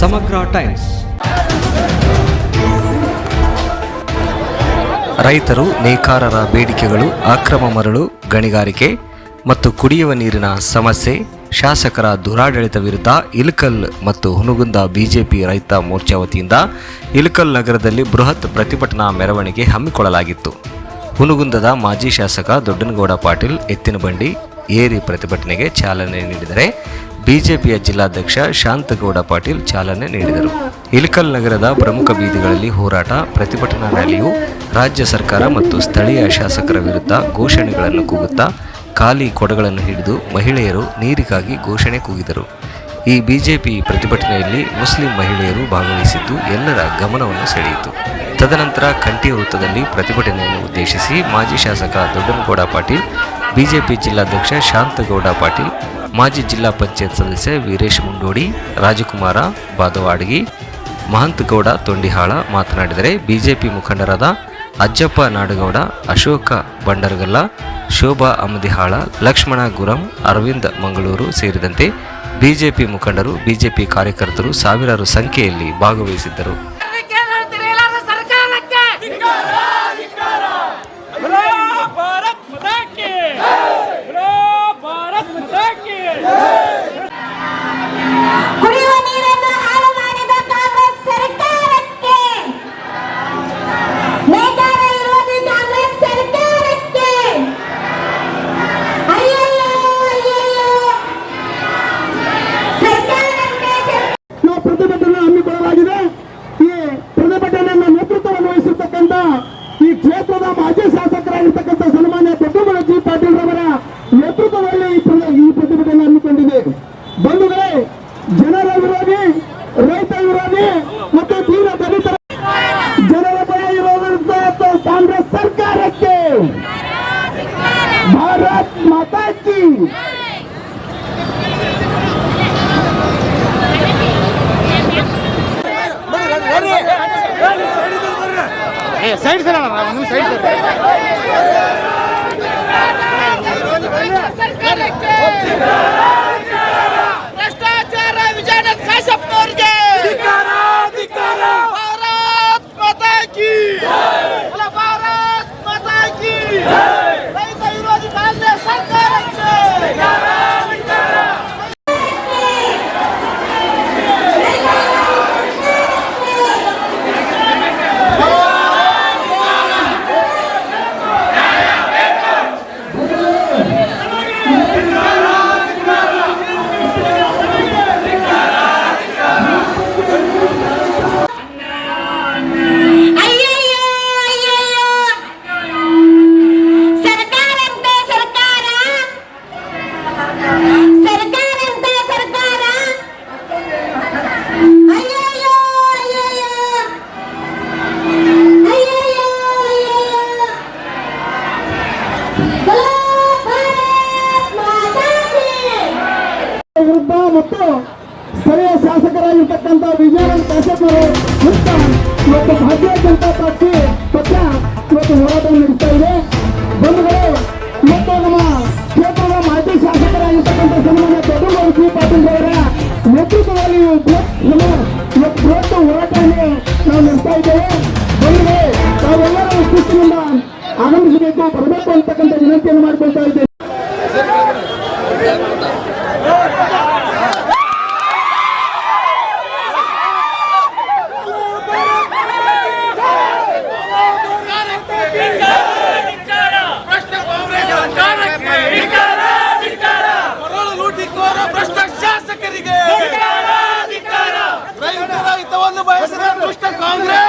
ಸಮಗ್ರ ಟೈಮ್ಸ್. ರೈತರು, ನೇಕಾರರ ಬೇಡಿಕೆಗಳು, ಅಕ್ರಮ ಮರಳು, ಗಣಿಗಾರಿಕೆ ಮತ್ತು ಕುಡಿಯುವ ನೀರಿನ ಸಮಸ್ಯೆ, ಶಾಸಕರ ದುರಾಡಳಿತ ವಿರುದ್ಧ ಇಲ್ಕಲ್ ಮತ್ತು ಹುನಗುಂದ ಬಿಜೆಪಿ ರೈತ ಮೋರ್ಚಾ ವತಿಯಿಂದ ಇಲ್ಕಲ್ ನಗರದಲ್ಲಿ ಬೃಹತ್ ಪ್ರತಿಭಟನಾ ಮೆರವಣಿಗೆ ಹಮ್ಮಿಕೊಳ್ಳಲಾಗಿತ್ತು. ಹುನಗುಂದದ ಮಾಜಿ ಶಾಸಕ ದೊಡ್ಡನಗೌಡ ಪಾಟೀಲ್, ಎತ್ತಿನಬಂಡಿ ಏರಿ ಪ್ರತಿಭಟನೆಗೆ ಚಾಲನೆ ನೀಡಿದರೆ ಬಿಜೆಪಿಯ ಜಿಲ್ಲಾಧ್ಯಕ್ಷ ಶಾಂತಗೌಡ ಪಾಟೀಲ್ ಚಾಲನೆ ನೀಡಿದರು. ಇಲಕಲ್ ನಗರದ ಪ್ರಮುಖ ಬೀದಿಗಳಲ್ಲಿ ಹೋರಾಟ, ಪ್ರತಿಭಟನಾ ರ್ಯಾಲಿಯು ರಾಜ್ಯ ಸರ್ಕಾರ ಮತ್ತು ಸ್ಥಳೀಯ ಶಾಸಕರ ವಿರುದ್ಧ ಘೋಷಣೆಗಳನ್ನು ಕೂಗುತ್ತಾ, ಖಾಲಿ ಕೊಡಗಳನ್ನು ಹಿಡಿದು ಮಹಿಳೆಯರು ನೀರಿಗಾಗಿ ಘೋಷಣೆ ಕೂಗಿದರು. ಈ ಬಿಜೆಪಿ ಪ್ರತಿಭಟನೆಯಲ್ಲಿ ಮುಸ್ಲಿಂ ಮಹಿಳೆಯರು ಭಾಗವಹಿಸಿದ್ದು ಎಲ್ಲರ ಗಮನವನ್ನು ಸೆಳೆಯಿತು. ತದನಂತರ ಕಂಠಿ ವೃತ್ತದಲ್ಲಿ ಪ್ರತಿಭಟನೆಯನ್ನು ಉದ್ದೇಶಿಸಿ ಮಾಜಿ ಶಾಸಕ ದೊಡ್ಡನಗೌಡ ಪಾಟೀಲ್, ಬಿಜೆಪಿ ಜಿಲ್ಲಾಧ್ಯಕ್ಷ ಶಾಂತಗೌಡ ಪಾಟೀಲ್ ಮಾಜಿ ಜಿಲ್ಲಾ ಪಂಚಾಯತ್ ಸದಸ್ಯ ವೀರೇಶ್ ಮುಂಡೋಡಿ, ರಾಜಕುಮಾರ ಬಾದವಾಡಗಿ ಮಹಂತಗೌಡ ತೊಂಡಿಹಾಳ ಮಾತನಾಡಿದರೆ ಬಿಜೆಪಿ ಮುಖಂಡರಾದ ಅಜ್ಜಪ್ಪ ನಾಡಗೌಡ, ಅಶೋಕ ಬಂಡರಗಲ್ಲ, ಶೋಭಾ ಅಮದಿಹಾಳ ಲಕ್ಷ್ಮಣ ಗುರಂ, ಅರವಿಂದ್ ಮಂಗಳೂರು ಸೇರಿದಂತೆ ಬಿಜೆಪಿ ಮುಖಂಡರು, ಬಿಜೆಪಿ ಕಾರ್ಯಕರ್ತರು ಸಾವಿರಾರು ಸಂಖ್ಯೆಯಲ್ಲಿ ಭಾಗವಹಿಸಿದ್ದರು. ಮಾಜಿ ಶಾಸಕರಾಗಿರ್ತಕ್ಕಂಥ ಸನ್ಮಾನ್ಯ ದೊಡ್ಡಮಣ ಜಿ ಪಾಟೀಲ್ ರವರ ನೇತೃತ್ವದಲ್ಲಿ ಈ ಪ್ರ- ಈ ಪ್ರತಿಭಟನೆ ಹಮ್ಮಿಕೊಂಡಿದೆ. ಬಂಧುಗಳೇ, ಜನರ ವಿರೋಧಿ, ರೈತ ವಿರೋಧಿ ಮತ್ತು ತೀವ್ರ ದಲಿತರ ಜನರ ಪರ ಇರುವಂತಹ ಕಾಂಗ್ರೆಸ್ ಸರ್ಕಾರಕ್ಕೆ. ಭಾರತ್ ಮಾತಾ ಕಿ. ಭ್ರಷ್ಟಾಚಾರ ಇವತ್ತು ಹೋರಾಟವನ್ನು ಇದೆ. ಬಂಧುಗಳು ಇವತ್ತು ನಮ್ಮ ಕ್ಷೇತ್ರದ ಮಾಜಿ ಶಾಸಕರಾಗಿರ್ತಕ್ಕಂಥ ಸನ್ಮಾನ್ಯ ದೊಡ್ಡಗೌಡ ಜಿ ಪಾಟೀಲ್ ಅವರ ನೇತೃತ್ವದಲ್ಲಿ ಇವತ್ತು ಹೋರಾಟವನ್ನು ನಾವು ನಡೆಸ್ತಾ ಇದ್ದೇವೆ. ಬಂಧುಗಳೇ, ತಾವೆಲ್ಲರೂ ಶಿಸ್ತಿನಿಂದ ಆನಂದಿಸಬೇಕು ಬರಬೇಕು ಅಂತಕ್ಕಂಥ ವಿನಂತಿಯನ್ನು ಮಾಡ್ಕೊಳ್ತಾ ಇದ್ದೇವೆ. ಭ್ರಷ್ಟ ಶಾಸಕರಿಗೆ ರೈತರ ಹಿತವನ್ನು ಬಯಸಿದ ದುಷ್ಟ ಕಾಂಗ್ರೆಸ್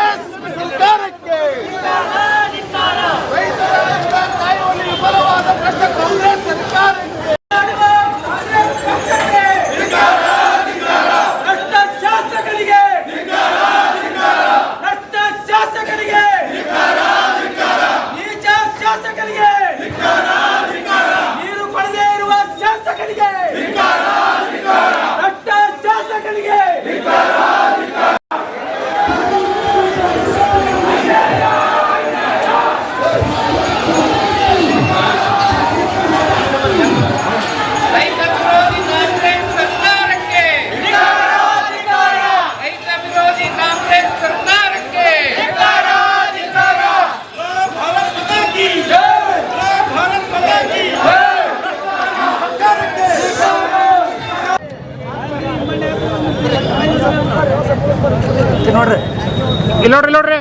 ಇಲ್ಲಿ ನೋಡ್ರಿ ನೋಡ್ರಿ.